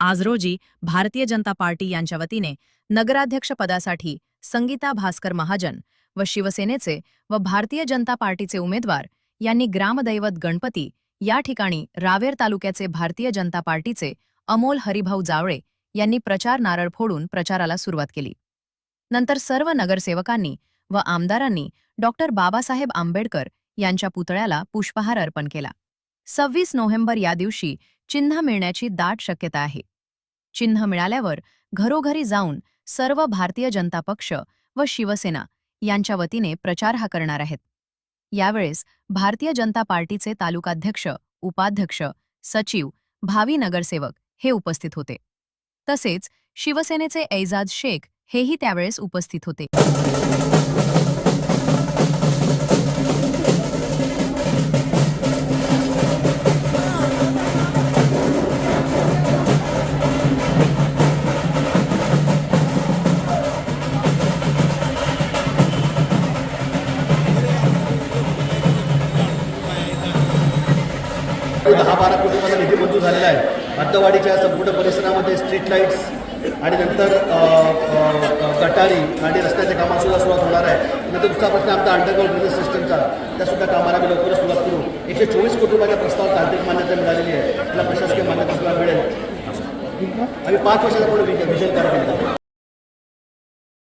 आज रोजी भारतीय जनता पार्टी यांच्या वतीने नगराध्यक्षपदासाठी संगीता भास्कर महाजन व शिवसेनेचे व भारतीय जनता पार्टीचे उमेदवार यांनी ग्रामदैवत गणपती या ठिकाणी रावेर तालुक्याचे भारतीय जनता पार्टीचे अमोल हरिभाऊ जावळे यांनी प्रचार नारळ फोडून प्रचाराला सुरुवात केली. नंतर सर्व नगरसेवकांनी व आमदारांनी डॉ. बाबासाहेब आंबेडकर यांच्या पुतळ्याला पुष्पहार अर्पण केला. सव्वीस नोव्हेंबर या दिवशी चिन्ह मिळण्याची दाट शक्यता आहे. चिन्ह मिळाल्यावर घरोघरी जाऊन सर्व भारतीय जनता पक्ष व शिवसेना यांच्या वतीने प्रचार हा करणार आहेत. यावेळेस भारतीय जनता पार्टीचे तालुकाध्यक्ष उपाध्यक्ष सचिव भावी नगरसेवक हे उपस्थित होते. तसेच शिवसेनेचे ऐजाज शेख हेही त्यावेळेस उपस्थित होते. दहा बारा कोटी निधी मंजूर झालेला आहे. हद्दवाडीच्या संपूर्ण परिसरामध्ये स्ट्रीट लाईट्स आणि नंतर गटारी आणि रस्त्याच्या कामासुद्धा सुरुवात होणार आहे. नंतर दुसरा प्रश्न आमचा अंडरग्राऊंड ड्रेनेज सिस्टमचा त्यासुद्धा कामाला आम्ही लवकरच सुरुवात करू. एकशे चोवीस कोटी रुपयाच्या प्रस्ताव तांत्रिक मान्यता मिळालेली आहे. त्याला प्रशासकीय मान्यता सुद्धा मिळेल. आम्ही पाच वर्षाचा पण विजन तयार केला